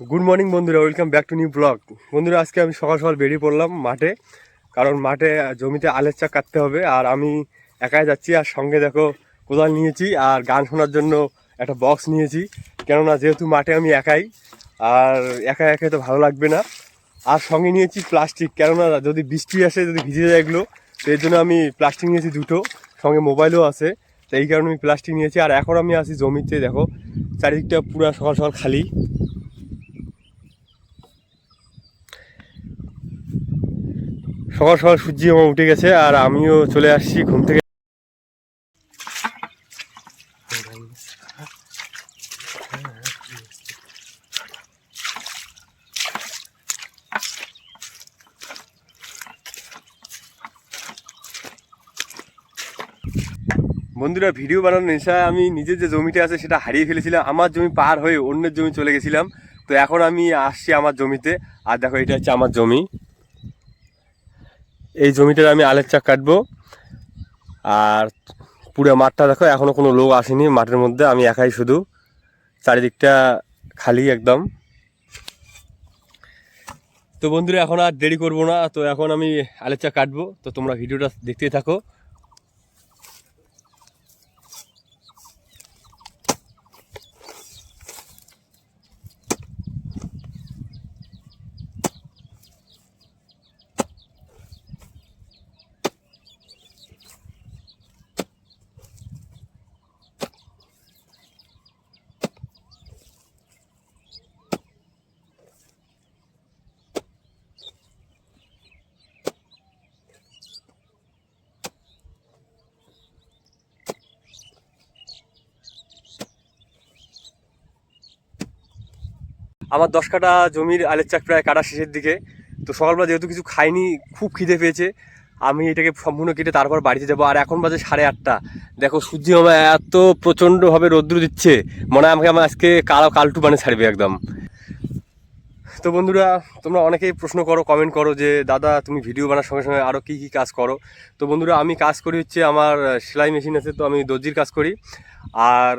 Good morning বন্ধুরা। Welcome back to new blog বন্ধুরা, আজকে আমি সকাল সকাল বেরিয়ে পড়লাম মাঠে, কারণ মাঠে জমিতে আলের চাক কাটতে হবে, আর আমি একাই যাচ্ছি, আর সঙ্গে দেখো কোদাল নিয়েছি, আর গান শোনার জন্য একটা বক্স নিয়েছি। কেননা, যেহেতু মাঠে আমি একাই, আর একা একাই তো ভালো লাগবে না। আর সঙ্গে নিয়েছি প্লাস্টিক কেননা, যদি বৃষ্টি আসে, যদি ভিজে যায় এগুলো, তো এর জন্য আমি প্লাস্টিক নিয়েছি দুটো, সঙ্গে মোবাইলও আছে, তো এই কারণে আমি প্লাস্টিক নিয়েছি। আর এখন আমি আছি জমিতে, দেখো, চারিদিকটা পুরো সকাল সকাল খালি। সকাল সকাল সূর্য আমার উঠে গেছে আর আমিও চলে আসছি ঘুম থেকে। বন্ধুরা, ভিডিও বানানোর নেশায় আমি নিজের যে জমিটা আছে সেটা হারিয়ে ফেলেছিলাম, আমার জমি পার হয়ে অন্যের জমি চলে গেছিলাম। তো এখন আমি আসছি আমার জমিতে। আর দেখো, এটা হচ্ছে আমার জমি। এই জমিটার আমি আলের চাক কাটবো। আর পুরো মাঠটা দেখো, এখনও কোনো লোক আসেনি মাঠের মধ্যে, আমি একাই শুধু। চারিদিকটা খালি একদম। তো বন্ধুরা, এখন আর দেরি করব না। তো এখন আমি আলের চাক কাটবো। তো তোমরা ভিডিওটা দেখতেই থাকো। আমার দশ কাটা জমির আলের চাক প্রায় কাটা শেষের দিকে। তো সকালবেলা যেহেতু কিছু খাইনি, খুব খিদে পেয়েছে। আমি এটাকে সম্পূর্ণ কেটে তারপর বাড়িতে যাব। আর এখন বাজে সাড়ে আটটা। দেখো, সূর্য আমার এত প্রচণ্ডভাবে রৌদ্র দিচ্ছে। মনে হয় আমাকে আমার আজকে কালো কালটু মানে ছাড়বে একদম। তো বন্ধুরা, তোমরা অনেকেই প্রশ্ন করো কমেন্ট করো যে, দাদা, তুমি ভিডিও বানার সঙ্গে সঙ্গে আরও কী কী কাজ করো? তো বন্ধুরা, আমি কাজ করি হচ্ছে আমার সেলাই মেশিন আছে, তো আমি দর্জির কাজ করি। আর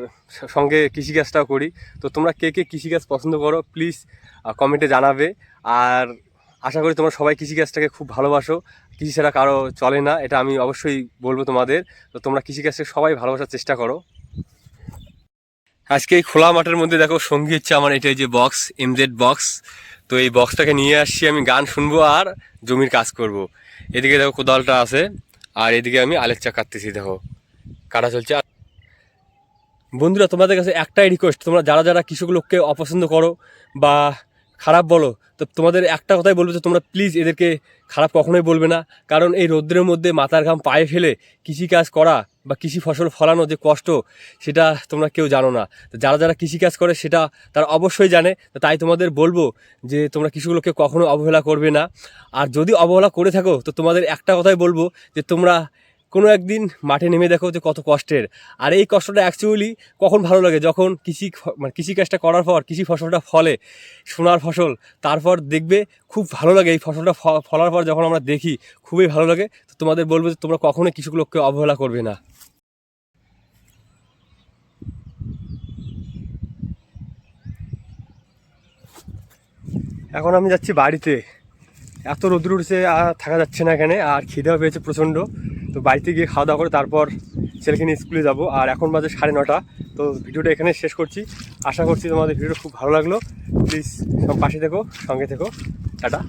সঙ্গে কৃষিকাজটাও করি। তো তোমরা কে কে কৃষিকাজ পছন্দ করো প্লিজ কমেন্টে জানাবে। আর আশা করি তোমরা সবাই কৃষিকাজটাকে খুব ভালোবাসো। কৃষি ছাড়া কারও চলে না, এটা আমি অবশ্যই বলব তোমাদের। তো তোমরা কৃষিকাজকে সবাই ভালোবাসার চেষ্টা করো। আজকে এই খোলা মাঠের মধ্যে দেখো সঙ্গী হচ্ছে আমার, এটাই যে বক্স এমজেড বক্স তো এই বক্সটাকে নিয়ে আসছি, আমি গান শুনব আর জমির কাজ করব। এদিকে দেখো কোদালটা আছে, আর এদিকে আমি আলের চা কাটতেছি, দেখো। কাটা চলছে। আর বন্ধুরা, তোমাদের কাছে একটাই রিকোয়েস্ট তোমরা যারা যারা কৃষক লোককে অপছন্দ করো বা খারাপ বলো, তো তোমাদের একটা কথাই বলব যে তোমরা প্লিজ এদেরকে খারাপ কখনোই বলবে না। কারণ এই রৌদ্রের মধ্যে মাথার ঘাম পায়ে ফেলে কৃষিকাজ করা বা কৃষি ফসল ফলানো যে কষ্ট, সেটা তোমরা কেউ জানো না। যারা যারা কৃষিকাজ করে, সেটা তারা অবশ্যই জানে। তাই তোমাদের বলব যে তোমরা কৃষকগুলোকে কখনো অবহেলা করবে না। আর যদি অবহেলা করে থাকো, তো তোমাদের একটা কথাই বলব যে তোমরা কোনো একদিন মাঠে নেমে দেখো যে কত কষ্টের। আর এই কষ্টটা অ্যাকচুয়ালি কখন ভালো লাগে? যখন কৃষি মানে কৃষিকাজটা করার পর কৃষি ফসলটা ফলে, সোনার ফসল, তারপর দেখবে খুব ভালো লাগে এই ফসলটা ফলার পর যখন আমরা দেখি, খুবই ভালো লাগে। তো তোমাদের বলব যে তোমরা কখনোই কৃষক লোককে অবহেলা করবে না। এখন আমি যাচ্ছি বাড়িতে। এত রোদ্র উঠছে, আর থাকা যাচ্ছে না এখানে, আর খিদেও পেয়েছে প্রচণ্ড। তো বাড়িতে গিয়ে খাওয়া দাওয়া করে তারপর ছেলেকে নিয়ে স্কুলে যাব। আর এখন বাজে সাড়ে নটা। তো ভিডিওটা এখানে শেষ করছি। আশা করছি তোমাদের ভিডিওটা খুব ভালো লাগল। প্লিজ সব পাশে থেকো, সঙ্গে থেকো। টাটা।